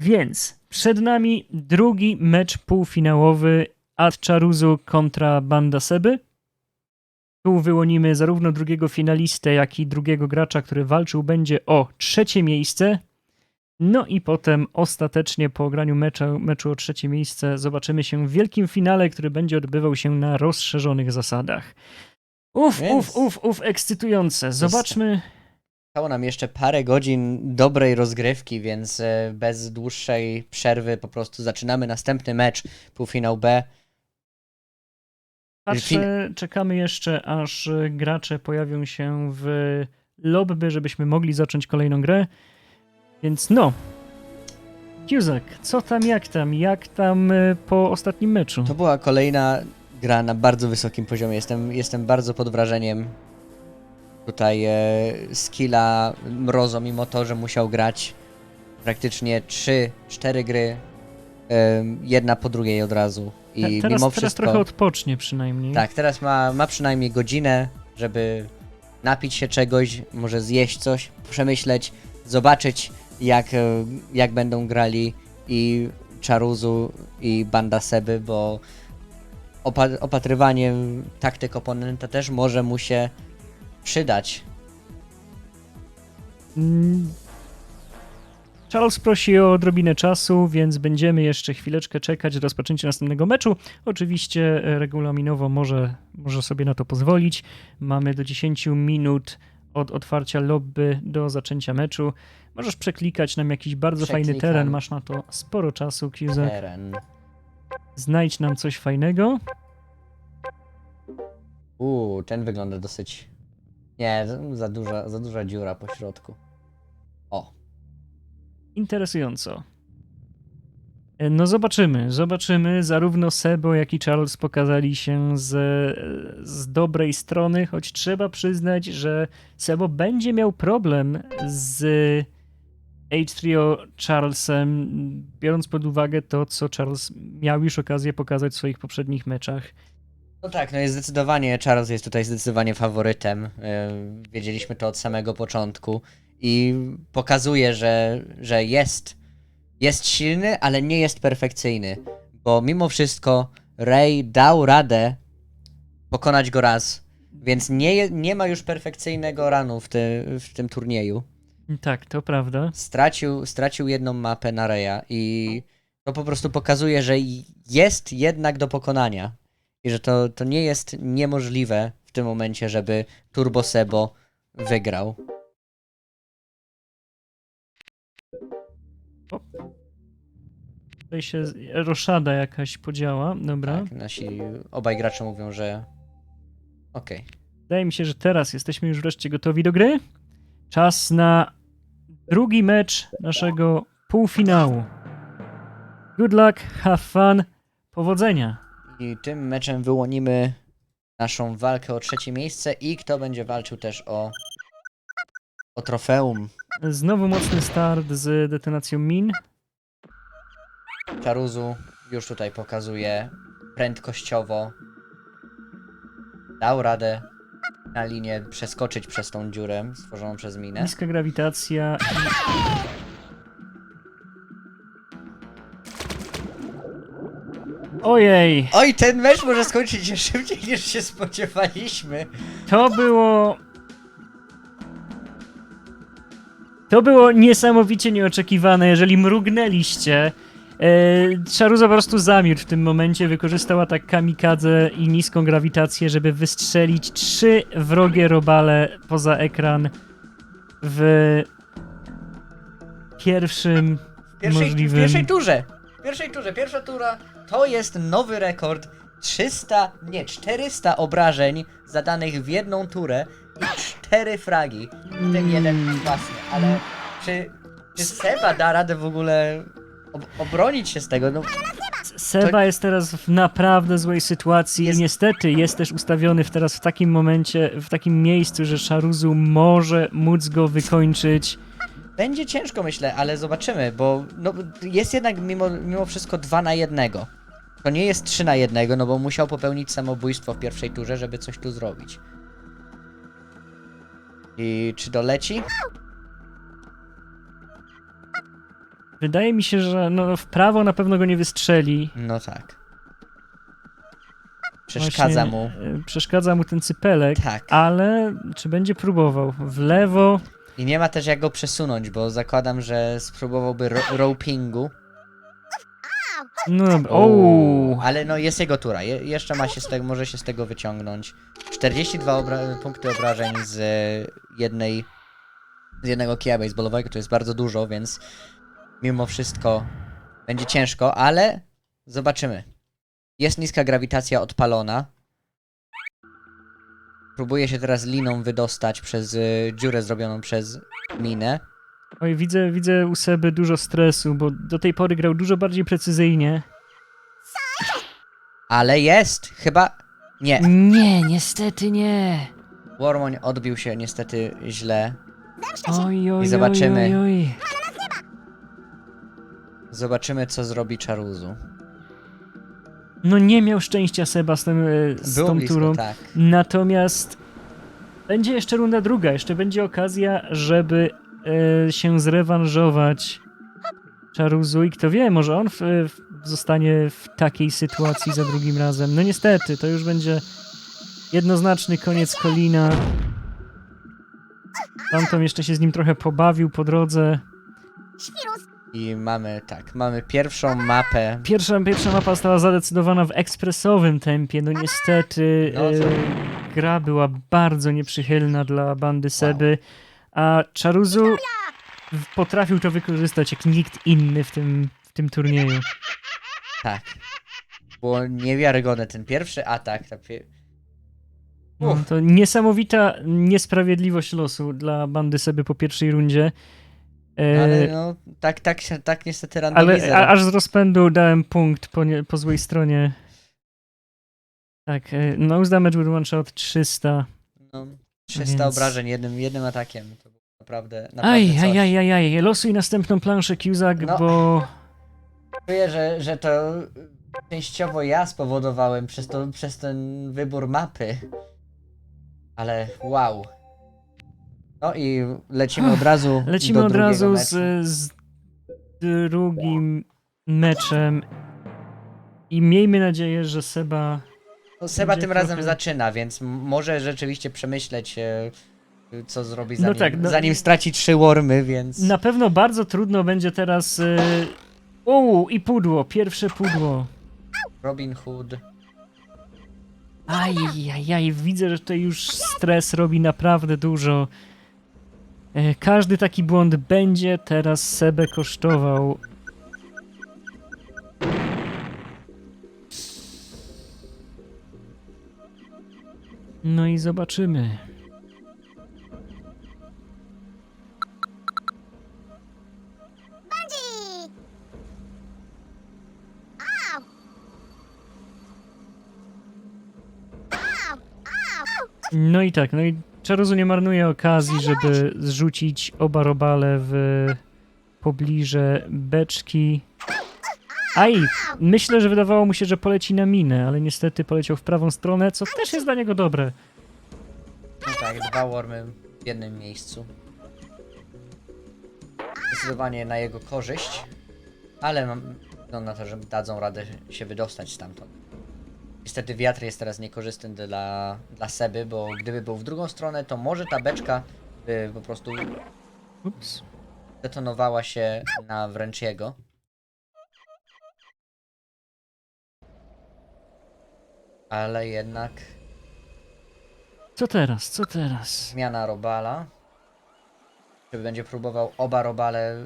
Więc przed nami drugi mecz półfinałowy Ad Charuzu kontra Banda Seby. Tu wyłonimy zarówno drugiego finalistę, jak i drugiego gracza, który walczył będzie o trzecie miejsce. No i potem ostatecznie po ograniu meczu, meczu o trzecie miejsce zobaczymy się w wielkim finale, który będzie odbywał się na rozszerzonych zasadach. Uf, Więc- uf, uf, uf, ekscytujące. Zobaczmy. Zostało nam jeszcze parę godzin dobrej rozgrywki, więc e, bez dłuższej przerwy po prostu zaczynamy następny mecz, półfinał B. Patrzę, czekamy jeszcze, aż gracze pojawią się w lobby, żebyśmy mogli zacząć kolejną grę. Więc no. Cusack, co tam, jak tam, jak tam e, po ostatnim meczu? To była kolejna gra na bardzo wysokim poziomie. Jestem, jestem bardzo pod wrażeniem tutaj e, skilla Mrozo, mimo to, że musiał grać praktycznie 3-4 gry, e, jedna po drugiej od razu. I Te- teraz, mimo teraz wszystko. trochę odpocznie przynajmniej. Tak, teraz ma, ma przynajmniej godzinę, żeby napić się czegoś, może zjeść coś, przemyśleć, zobaczyć jak, e, jak będą grali i Charuzu i Banda Seby, bo opa- opatrywanie taktyk oponenta też może mu się przydać. Mm. Charles prosi o odrobinę czasu, więc będziemy jeszcze chwileczkę czekać do rozpoczęcia następnego meczu. Oczywiście e, regulaminowo może, może sobie na to pozwolić. Mamy do 10 minut od otwarcia lobby do zaczęcia meczu. Możesz przeklikać nam jakiś bardzo fajny Przeklikam. teren, masz na to sporo czasu, Cusack. Teren. Znajdź nam coś fajnego. Uuu, ten wygląda dosyć... Nie, za duża, za duża dziura po środku. O, Interesująco. E, No zobaczymy, zobaczymy. Zarówno Sebo, jak i Charles pokazali się z, z dobrej strony, choć trzeba przyznać, że Sebo będzie miał problem z H3O Charlesem, biorąc pod uwagę to, co Charles miał już okazję pokazać w swoich poprzednich meczach. No tak, no jest zdecydowanie, Charles jest tutaj zdecydowanie faworytem. Yy, Wiedzieliśmy to od samego początku i pokazuje, że, że jest, jest silny, ale nie jest perfekcyjny. Bo mimo wszystko Ray dał radę pokonać go raz, więc nie, nie ma już perfekcyjnego ranu w, ty, w tym turnieju. Tak, to prawda. Stracił, stracił jedną mapę na Raya i to po prostu pokazuje, że jest jednak do pokonania. I że to, to nie jest niemożliwe w tym momencie, żeby Turbo Sebo wygrał. Tutaj się z- roszada jakaś podziała, dobra. Tak, nasi obaj gracze mówią, że okej. Wydaje mi się, że teraz jesteśmy już wreszcie gotowi do gry. Czas na drugi mecz naszego półfinału. Good luck, have fun, powodzenia. I tym meczem wyłonimy naszą walkę o trzecie miejsce i kto będzie walczył też o, o trofeum. Znowu mocny start z detonacją min. Czaruzu już tutaj pokazuje prędkościowo. Dał radę na linię przeskoczyć przez tą dziurę stworzoną przez minę. Niska grawitacja. i- Ojej, Oj, ten mecz może skończyć się szybciej niż się spodziewaliśmy. to było. To było niesamowicie nieoczekiwane, jeżeli mrugnęliście. E, Charuza po prostu zamilkł w tym momencie, wykorzystał atak kamikadze i niską grawitację, żeby wystrzelić trzy wrogie robale poza ekran w pierwszym W pierwszej, możliwym... w pierwszej turze. W pierwszej turze. Pierwsza tura to jest nowy rekord. 300, nie, 400 obrażeń zadanych w jedną turę i 4 fragi. W tym jeden własny. Ale czy, czy Seba da radę w ogóle ob obronić się z tego? No, Seba jest teraz w naprawdę złej sytuacji Jest- i niestety jest też ustawiony w teraz w takim momencie, w takim miejscu, że Szaruzu może móc go wykończyć. Będzie ciężko, myślę, ale zobaczymy, bo no, jest jednak mimo, mimo wszystko 2 na 1. To nie jest 3 na 1, no bo musiał popełnić samobójstwo w pierwszej turze, żeby coś tu zrobić. I czy doleci? Wydaje mi się, że no, w prawo na pewno go nie wystrzeli. No tak. Przeszkadza Właśnie, mu. e, Przeszkadza mu ten cypelek, Tak. ale czy będzie próbował? W lewo. I nie ma też jak go przesunąć, bo zakładam, że spróbowałby ro ropingu. No dobra. Uuu, Ale no jest jego tura. Je jeszcze ma się z tego, może się z tego wyciągnąć. 42 obra punkty obrażeń z jednej z jednego kija baseballowego to jest bardzo dużo, więc mimo wszystko będzie ciężko, ale zobaczymy. Jest niska grawitacja odpalona. Próbuje się teraz liną wydostać przez y, dziurę zrobioną przez minę. Oj, widzę, widzę u Seby dużo stresu, bo do tej pory grał dużo bardziej precyzyjnie. Ale jest! Chyba. Nie. Nie, niestety nie. Wormoń odbił się niestety źle. Oj, oj, I zobaczymy. Oj, oj, oj. Zobaczymy, co zrobi Czaruzu. No nie miał szczęścia Seba z, tym, e, z Było tą blisko, turą. tak. Natomiast będzie jeszcze runda druga, jeszcze będzie okazja, żeby e, się zrewanżować Czaruzu i kto wie, może on w, w, zostanie w takiej sytuacji za drugim razem. No niestety, to już będzie jednoznaczny koniec Kolina. Phantom jeszcze się z nim trochę pobawił po drodze. I mamy, tak, mamy pierwszą mapę. Pierwsza, pierwsza mapa została zadecydowana w ekspresowym tempie. No niestety No e, gra była bardzo nieprzychylna dla bandy Seby, a Charuzu potrafił to wykorzystać jak nikt inny w tym, w tym turnieju. Tak. Było niewiarygodne ten pierwszy atak. Ta pie... No, Uff. to niesamowita niesprawiedliwość losu dla bandy Seby po pierwszej rundzie. E, Ale no, tak, tak, się- tak niestety ale randomizer. a, aż z rozpędu dałem punkt po, nie, po złej stronie. Tak, e, nose damage with one shot 300. No, 300 Więc- obrażeń jednym, jednym atakiem. To było naprawdę, naprawdę Aj, coś. aj, aj, aj, aj, losuj następną planszę, Cusack, No. bo... Czuję, że, że to częściowo ja spowodowałem przez, to, przez ten wybór mapy. Ale wow. No i lecimy od razu. Lecimy od razu z, z drugim meczem i miejmy nadzieję, że Seba... No, Seba tym razem trochę- zaczyna, więc może rzeczywiście przemyśleć, e, co zrobi, No zanim, tak, no- zanim straci trzy wormy, więc. Na pewno bardzo trudno będzie teraz... Y... Uuu, i pudło, pierwsze pudło. Robin Hood. Aj, aj, aj, widzę, że tutaj już stres robi naprawdę dużo. E, Każdy taki błąd będzie teraz Sebę kosztował. No i zobaczymy. No i tak, no i Czaruzu nie marnuje okazji, żeby zrzucić oba robale w pobliże beczki. Aj, myślę, że wydawało mu się, że poleci na minę, ale niestety poleciał w prawą stronę, co też jest dla niego dobre. No tak, dwa wormy w jednym miejscu. Zdecydowanie na jego korzyść, ale mam no, na to, że dadzą radę się wydostać stamtąd. Niestety wiatr jest teraz niekorzystny dla, dla Seby, bo gdyby był w drugą stronę, to może ta beczka by po prostu Ups. detonowała się na wręcz jego. Ale jednak Co teraz, co teraz? zmiana robala. Czy będzie próbował oba robale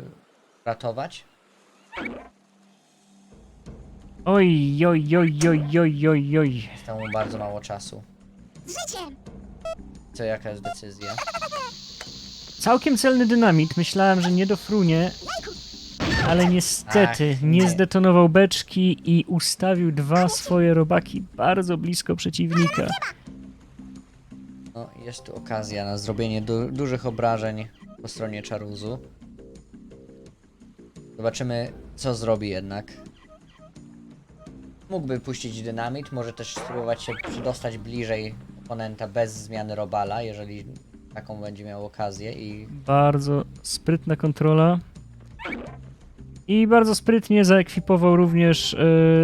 ratować? Oj, oj, oj, oj, oj, oj, oj. Zostało mu bardzo mało czasu. Co jaka jest decyzja? Całkiem celny dynamit, myślałem, że nie dofrunie, ale niestety Ach, nie zdetonował beczki i ustawił dwa swoje robaki bardzo blisko przeciwnika. No, jest tu okazja na zrobienie du dużych obrażeń po stronie Czaruzu. Zobaczymy, co zrobi jednak. Mógłby puścić dynamit, może też spróbować się przedostać bliżej oponenta bez zmiany robala, jeżeli taką będzie miał okazję i Bardzo sprytna kontrola. I bardzo sprytnie zaekwipował również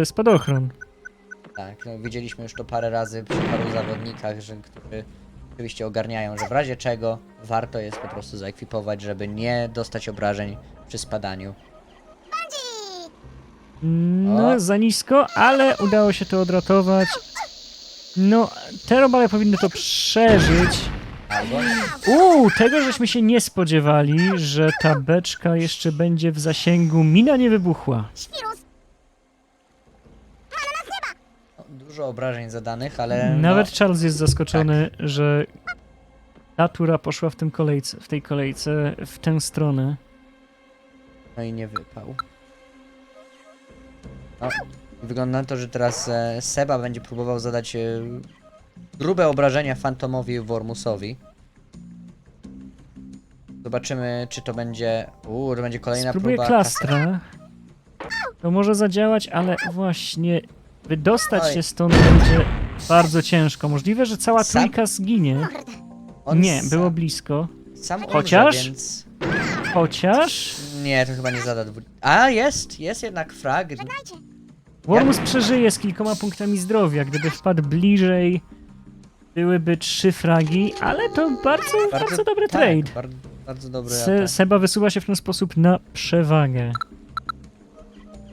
e, spadochron. Tak, no, widzieliśmy już to parę razy przy paru zawodnikach, że którzy oczywiście ogarniają, że w razie czego warto jest po prostu zaekwipować, żeby nie dostać obrażeń przy spadaniu. No, O. za nisko, ale udało się to odratować. No, te robale powinny to przeżyć. Uuu, tego żeśmy się nie spodziewali, że ta beczka jeszcze będzie w zasięgu. Mina nie wybuchła. no, dużo obrażeń zadanych, ale Nawet no, Charles jest zaskoczony, że ta tura poszła w, tym kolejce, w tej kolejce w tę stronę. no i nie wypał. No, wygląda na to, że teraz e, Seba będzie próbował zadać e, grube obrażenia Fantomowi Wormusowi. Zobaczymy, czy to będzie. Uuu, to będzie kolejna Spróbuję próba. klastra. To może zadziałać, ale właśnie wydostać Oj. się stąd będzie bardzo ciężko. Możliwe, że cała Sam- trójka zginie. On Nie, sam- było blisko. Sam umrze, Chociaż? Więc... Chociaż Nie, to chyba nie zada. Dwu... A, jest! Jest jednak frag. Wormus przeżyje z kilkoma punktami zdrowia. Gdyby wpadł bliżej, byłyby trzy fragi, ale to bardzo, bardzo, dobry tak, trade. Bardzo, bardzo dobry Se, atak. Seba wysuwa się w ten sposób na przewagę.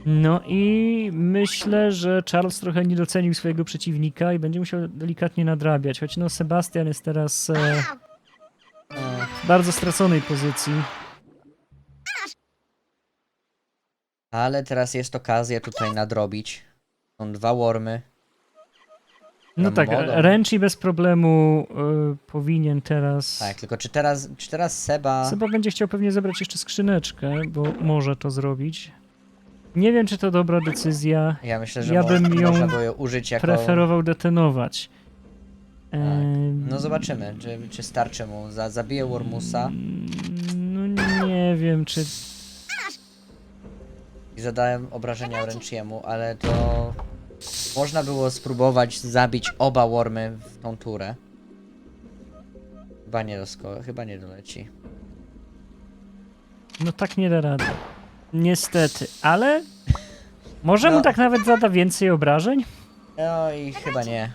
No i myślę, że Charles trochę nie docenił swojego przeciwnika i będzie musiał delikatnie nadrabiać. Choć no Sebastian jest teraz e, No, w bardzo straconej pozycji. ale teraz jest okazja tutaj nadrobić. Są dwa wormy. No tak, mogą. Ręcz bez problemu e, powinien teraz... Tak, tylko czy teraz, czy teraz Seba. Seba będzie chciał pewnie zebrać jeszcze skrzyneczkę, bo może to zrobić. Nie wiem, czy to dobra decyzja. Ja myślę, że Ja bym ją można było ją użyć jako. Preferował detonować. Tak. No zobaczymy, czy, czy starczy mu. Za, zabije Wormusa No nie wiem, czy... i zadałem obrażenia Ręczyjemu, ale to. Można było spróbować zabić oba wormy w tą turę. Chyba nie dosko, chyba nie doleci. No tak nie da rady. Niestety, ale... Może mu No. tak nawet zada więcej obrażeń? No i chyba nie.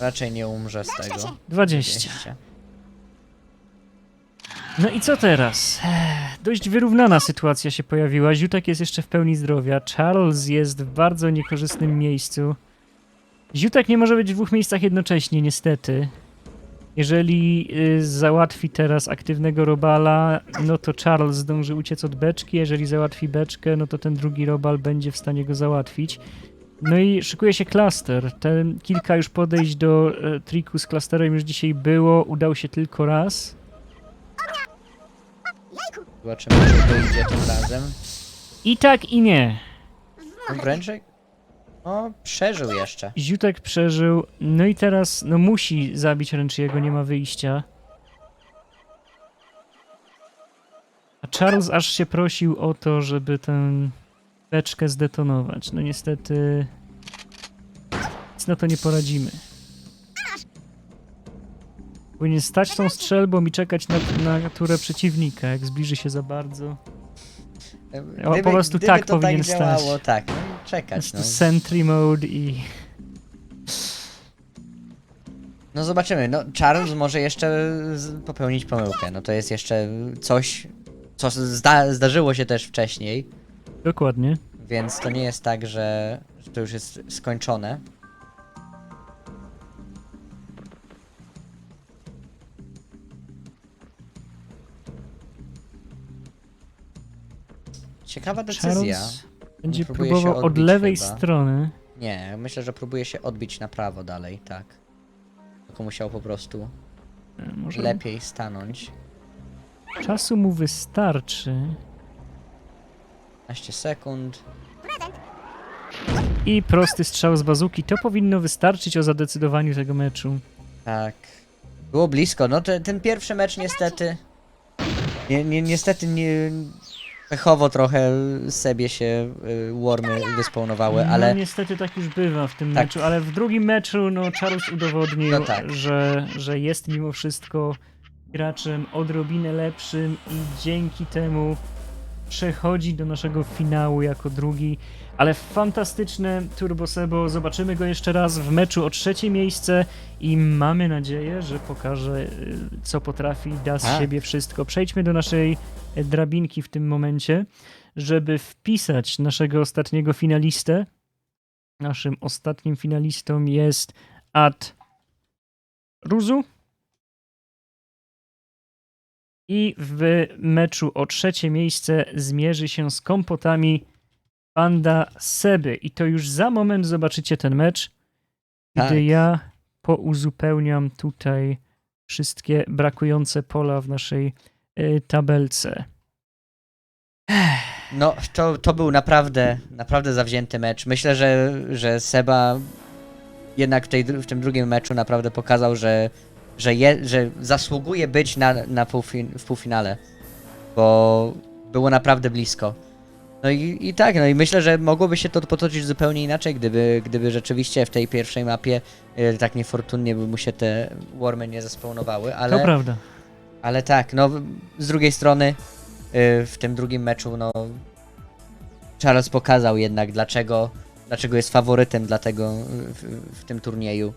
Raczej nie umrze z tego. 20. 20. No i co teraz? Dość wyrównana sytuacja się pojawiła. Ziutek jest jeszcze w pełni zdrowia. Charles jest w bardzo niekorzystnym miejscu. Ziutek nie może być w dwóch miejscach jednocześnie, niestety. Jeżeli y, załatwi teraz aktywnego robala, no to Charles zdąży uciec od beczki. Jeżeli załatwi beczkę, no to ten drugi robal będzie w stanie go załatwić. No i szykuje się klaster. Te kilka już podejść do e, triku z klasterem już dzisiaj było. Udał się tylko raz. Zobaczymy, czy to idzie tym razem. I tak, i nie. Bręczek? No, przeżył jeszcze. Ziutek przeżył, no i teraz no musi zabić Ręczyjego, nie ma wyjścia. A Charles aż się prosił o to, żeby tę beczkę zdetonować. No niestety nic na to nie poradzimy. Powinien stać tą strzelbą i czekać na, na turę przeciwnika, jak zbliży się za bardzo. Gdyby, po prostu gdyby tak to powinien tak działało, stać. tak, no, czekać. No. sentry mode i... no zobaczymy, no Charles może jeszcze z- popełnić pomyłkę, no to jest jeszcze coś, co zda zdarzyło się też wcześniej, Dokładnie. więc to nie jest tak, że, że to już jest skończone. Ciekawa decyzja. Charles będzie próbuje się próbował od odbić lewej chyba. strony. Nie, myślę, że próbuje się odbić na prawo dalej, tak. Tylko musiał po prostu E, Może lepiej stanąć. czasu mu wystarczy. 15 sekund. I prosty strzał z bazuki. To powinno wystarczyć o zadecydowaniu tego meczu. Tak. Było blisko. No te, ten pierwszy mecz niestety. Nie, nie, niestety nie. Pechowo trochę sobie się y, wormy wyspawnowały, No ale niestety tak już bywa w tym Tak. meczu, ale w drugim meczu no Charles udowodnił, No tak. że, że jest mimo wszystko graczem odrobinę lepszym i dzięki temu przechodzi do naszego finału jako drugi, ale fantastyczne Turbo Sebo, zobaczymy go jeszcze raz w meczu o trzecie miejsce i mamy nadzieję, że pokaże y, co potrafi, da z Tak. siebie wszystko. Przejdźmy do naszej e, drabinki w tym momencie, żeby wpisać naszego ostatniego finalistę. Naszym ostatnim finalistą jest Ad Ruzu. I w meczu o trzecie miejsce zmierzy się z kompotami Panda Seby. I to już za moment zobaczycie ten mecz, Tak. gdy ja pouzupełniam tutaj wszystkie brakujące pola w naszej y, tabelce. No, to, to był naprawdę, naprawdę zawzięty mecz. Myślę, że, że Seba jednak w, tej, w tym drugim meczu naprawdę pokazał, że, że, je, że zasługuje być na, na półfin, w półfinale, bo było naprawdę blisko. No i, i tak, no i myślę, że mogłoby się to potoczyć zupełnie inaczej, gdyby, gdyby rzeczywiście w tej pierwszej mapie e, tak niefortunnie by mu się te wormy nie zespawnowały, ale... To prawda. Ale tak, no z drugiej strony y, w tym drugim meczu no Charles pokazał jednak dlaczego, dlaczego jest faworytem dla tego w, w tym turnieju.